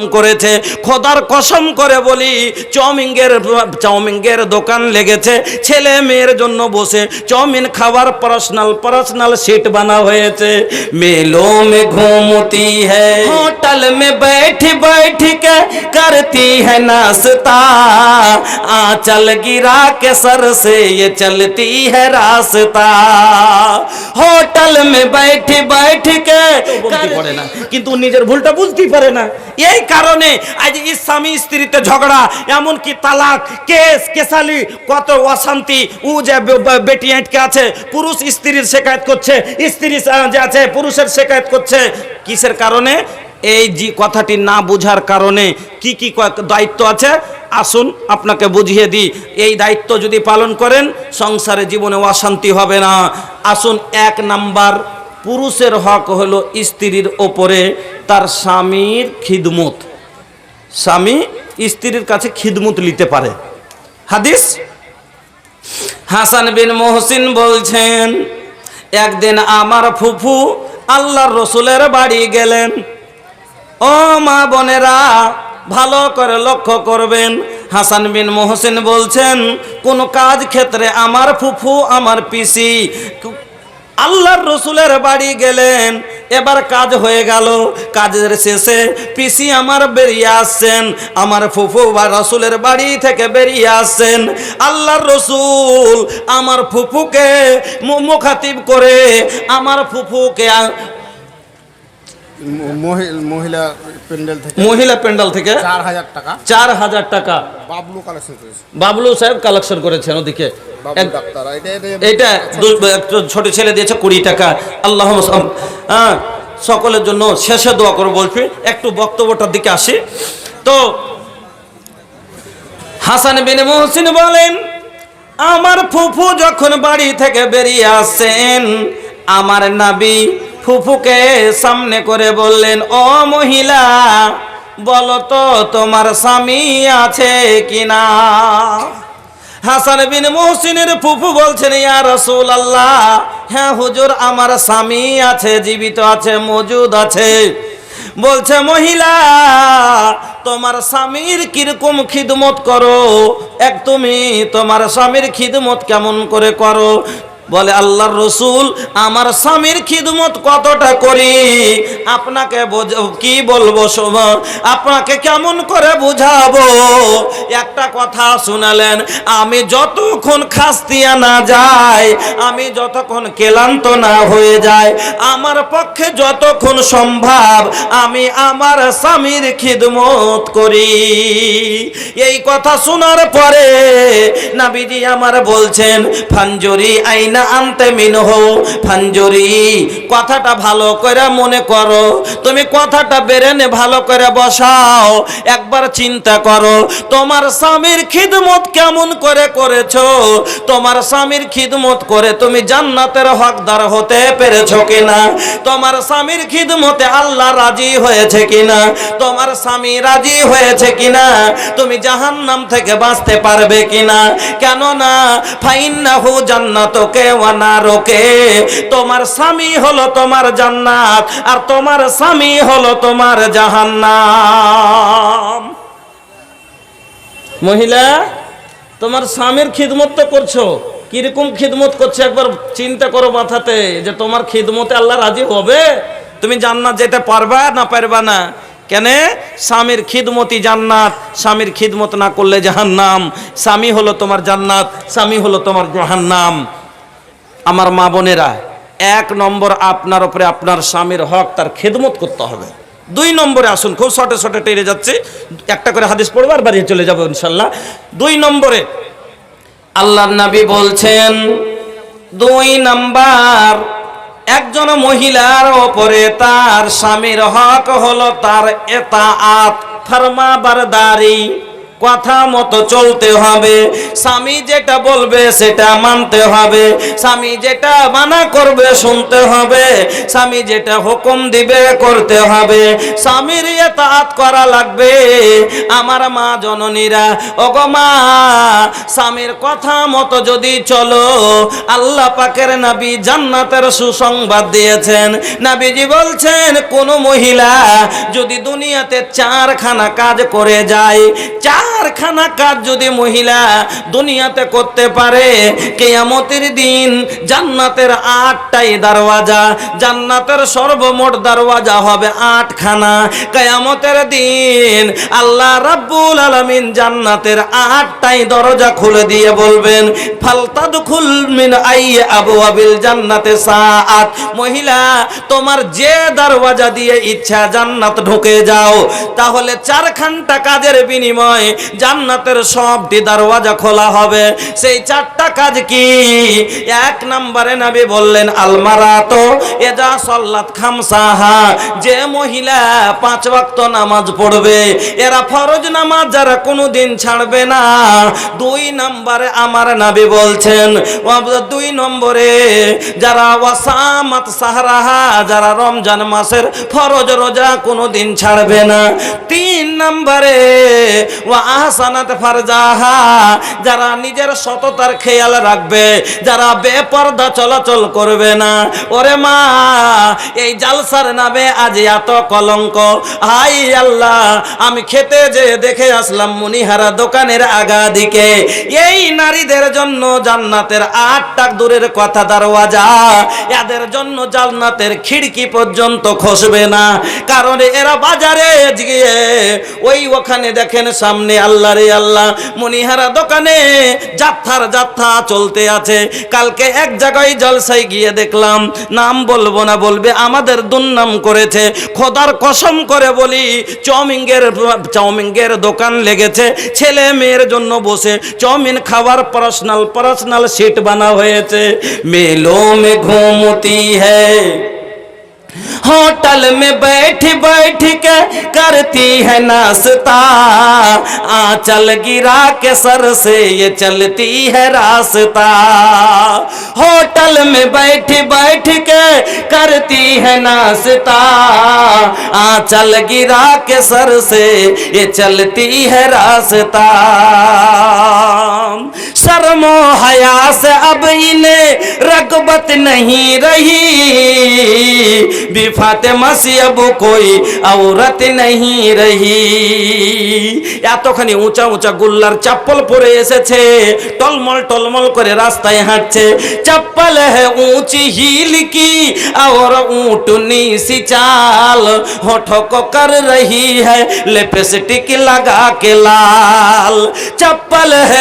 করেছে খোদার কসম করে বলি চাউমিনের চাউমিনের দোকান লেগেছে ছেলে মেয়ের জন্য বসে চাউমিন খাবার পার্সোনাল পার্সোনাল সিট বানা হয়েছে মেলো মে ঘুমতি है होटल में बैठ बैठ के करती है नाश्ता आंचल गिरा के सर से ये चलती है रास्ता होटल में बैठ बैठ के বলতে পারে না কিন্তু নিজের ভুলটা বুঝতেই পারে না এই কারণে আজ স্বামী স্ত্রীতে ঝগড়া, এমনকি তালাক, কেস, কেসালি, কত অশান্তি, ও যে বেটি আটকে আছে, পুরুষ স্ত্রীর শেকায়ত করছে, স্ত্রী যে আছে, পুরুষের শেকায়ত করছে। কিসের কারণে? এই যে কথাটি না বোঝার কারণে কি কি, দায়িত্ব আছে? আসুন, আপনাকে বুঝিয়ে দিই। এই দায়িত্ব যদি পালন করেন, সংসারে জীবনে অশান্তি হবে না। আসুন, এক নাম্বার পুরুষের হক হলো স্ত্রীর ওপরে তার স্বামীর খিদমত। স্বামী স্ত্রীর কাছে খিদমত নিতে পারে। হাদিস? হাসান বিন মোহসিন বলছেন, একদিন আমার ফুফু আল্লাহর রসুলের বাড়ি গেলেন। ও মা বোনেরা, ভালো করে লক্ষ্য করবেন। হাসান বিন মোহসিন বলছেন, কোন কাজ ক্ষেত্রে আমার ফুফু আমার পিসি আল্লাহর রসুলের বাড়ি গেলেন। এবার কাজ হয়ে গেল। কাজের শেষে পিসি আমার বেরিয়ে আসছেন। আমার ফুফু বা রসুলের বাড়ি থেকে বেরিয়ে আসছেন। আল্লাহর রসুল আমার ফুফুকে মুখাতিব করে আমার ফুফুকে মহিলা প্যান্ডেল থেকে মহিলা প্যান্ডাল থেকে চার হাজার টাকা। চার হাজার টাকা। বাবলু কালেকশন বাবলু সাহেব কালেকশন করেছেন ওদিকে। এটা ছোট ছেলে দিয়েছে কুড়ি টাকা। আল্লাহ হ্যাঁ সকলের জন্য শেষে দোয়া করে বলছি। একটু বক্তব্যটার দিকে আসি। তো হাসান বিন মহসিন বলেন আমার ফুফু যখন বাড়ি থেকে বেরিয়ে আসেন আমার নাবি ফুফুকে সামনে করে বললেন ও মহিলা বলো তো তোমার স্বামী আছে কিনা? হাসান বিন মোহসিনের ফুফু বলছেন, ইয়া রসুল আল্লাহ হ্যাঁ হুজুর, আমার স্বামী আছে, জীবিত আছে, মজুদ আছে। বলছে, মহিলা, তোমার স্বামীর কীরকম খিদমত করো? এক তুমি তোমার স্বামীর খিদমত কেমন করে করো? বলে, আল্লাহর রসুল, আমার স্বামীর খিদমত কতটা করি? আপনাকে কি বলব শোভ আপনাকে কেমন করে বুঝাবো? একটা কথা শুনালেন, আমি যতক্ষণ খাস্তিয়া না যাই, আমি যতক্ষণ ক্লান্ত না হয়ে যায় আমার পক্ষে যতক্ষণ সম্ভব, আমি আমার স্বামীর খিদমত করি। এই কথা শোনার পরে, নাবিজি আমার বলছেন ফাঞ্জরি আইনা আনতে মিনহ। ফাঞ্জরি কথাটা ভালো করে মনে করো। তুমি কথাটা বেরেনে ভালো করে বসাও। একবার চিন্তা করো, তোমার স্বামীর খিদমত কেমন করে তোমার স্বামীর খিদমত করে তুমি জান্নাতের হকদার হতে কিনা? তোমার স্বামীর খিদমতে আল্লাহ রাজি হয়েছে কিনা? তোমার স্বামী রাজি হয়েছে কিনা? তুমি জাহান্নাম থেকে বাঁচতে পারবে কিনা? কেন না ফাইন্নাহু জান্নাতকে ওয়ানারকে তোমার স্বামী হলো তোমার জান্নাত, আর তোমার স্বামী হলো তোমার জাহান্নাম। মহিলা, তোমার স্বামীর খিদমত তো করছ। কীরকম খিদমত করছে? একবার চিন্তা করো মাথাতে যে তোমার খিদমতে আল্লাহ রাজি হবে। তুমি জান্নাত যেতে পারবা না পারবা না? কেন? স্বামীর খিদমতি জান্নাত। স্বামীর খিদমত না করলে জাহান্নাম। স্বামী হলো তোমার জান্নাত, স্বামী হলো তোমার জাহান্নাম। আমার মা বোনেরা, এক নম্বর আপনার ওপরে আপনার স্বামীর হক তার খেদমত করতে হবে। দুই নম্বরে আসুন, খুব শর্টে শর্টে টেরে যাচ্ছে, একটা করে হাদিস পড়ব আর বাড়ি চলে যাব ইনশাল্লাহ। দুই নম্বরে আল্লাহ নবী বলছেন, দুই নাম্বার, একজন মহিলার ওপরে তার স্বামীর হক হলো তার এতা আত ফার্মা বারদারি কথা মতো চলতে হবে। স্বামী যেটা বলবে সেটা মানতে হবে। স্বামী যেটা মানা করবে শুনতে হবে। স্বামী যেটা হুকুম দিবে করতে হবে। স্বামীর এতাত করা লাগবে। আমার মা জননীরা, ওগো মা, স্বামীর কথা মতো যদি চলো, আল্লাহ পাকের নাবি জান্নাতের সুসংবাদ দিয়েছেন। নাবিজি বলছেন, কোন মহিলা যদি দুনিয়াতে চারখানা কাজ করে যায় চারখানা কাজ যদি মহিলা দুনিয়াতে করতে পারে, কেয়ামতের দিন জান্নাতের আটটাই দরওয়াজা, জান্নাতের সর্বমোট দরওয়াজা হবে আটখানা। কেয়ামতের দিন আল্লাহ রাব্বুল আলামিন জান্নাতের আটটাই দরজা খুলে দিয়ে বলবেন, ফালতাদখুল মিন আই আবওয়াবিল জান্নাতে সাআত। মহিলা, তোমার যে দরওয়াজা দিয়ে ইচ্ছা জান্নাত ঢুকে যাও, তাহলে চারখানটা কাজের বিনিময়ে জান্নাতের সবটি দরওয়াজা খোলা হবে। সেই চারটা কাজ কি? এক নম্বরে নবী বললেন আলমারাতো এজা সল্লাত খামসাহা, যে মহিলা পাঁচ ওয়াক্ত নামাজ পড়বে, এরা ফরজ নামাজ যারা কোনোদিন ছাড়বে না। দুই নম্বরে আমার নাবি বলছেন দুই নম্বরে যারা ওয়াসামাত সাহারাহা, যারা রমজান মাসের ফরজ রোজা কোনোদিন ছাড়বে না। তিন নম্বরে, ওয়া আহসানাত ফারজাহা, যারা নিজের সততার খেয়াল রাখবে, যারা বেপর্দা চলাচল করবে না। ওরে মা, এই জালসার নামে আজ এত কলঙ্ক। হাই আল্লাহ, আমি খেতে যে দেখে আসলাম মুনিহারা দোকানের আগা দিকে এই নারীদের জন্য জান্নাতের আটটা দূরের কথা দরওয়াজা, এদের জন্য জান্নাতের খিড়কি পর্যন্ত খসবে না। কারণ এরা বাজারে গিয়ে ওই ওখানে দেখেন সামনে আল্লাহ রে আল্লাহ। মনিহারা দোকানে যাত্রার যাত্রা চলতে আছে। কালকে এক জায়গায় জলসাই গিয়ে দেখলাম, নাম বলব না বলবে, আমাদের দুর্নাম করেছে। খোদার কসম করে বলি, চাউমিনের চাউমিনের দোকান লেগেছে। ছেলে মেয়ের জন্য বসে চাউমিন খাবার পার্সোনাল পার্সোনাল সিট বানা হয়েছে। মেলো মে ঘুমতি হ্যায়। होटल में बैठ बैठ के करती है नाश्ता। आंचल गिरा के सर से ये चलती है रास्ता। होटल में बैठ बैठ के करती है नाश्ता। आंचल गिरा के सर से ये चलती है रास्ता। शर्मो हया से अब इन्हें रगबत नहीं रही বিফাতে মাসি আবু কই আওরাত নেহি রহি এতখানি উঁচা উঁচা গুল্লার চাপ্পল পরে এসেছে টলমল টলমল করে রাস্তায় হাঁটছে चप्पल है ऊंची हील की और ऊंटनी सी चाल होठों को कर रही है लिपस्टिक लगा के लाल चप्पल है